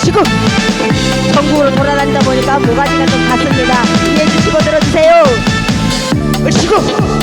마시고 전국으로 돌아다니다 보니까 모가지가 좀 갔습니다. 이해 주시고 들어주세요. 네, 으시고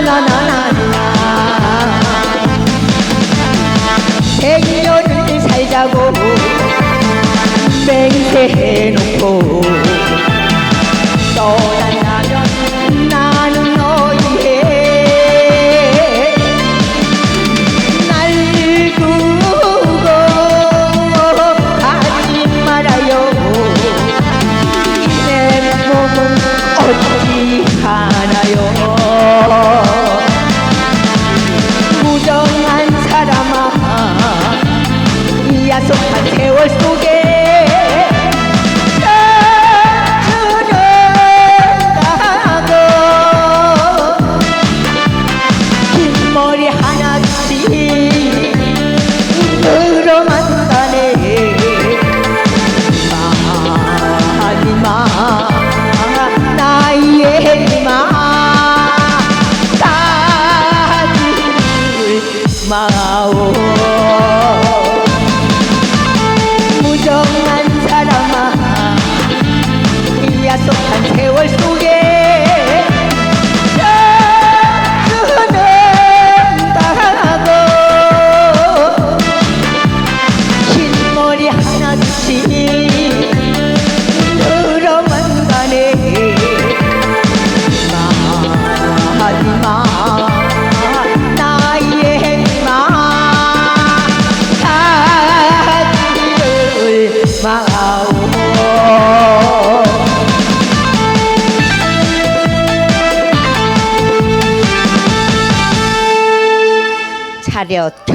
나나나나나 백년을 살자고 맹세해놓고 고마워 무정한 사람아 이 약속한 세월 속에 흔들다가고 흰머리 하나씩 되.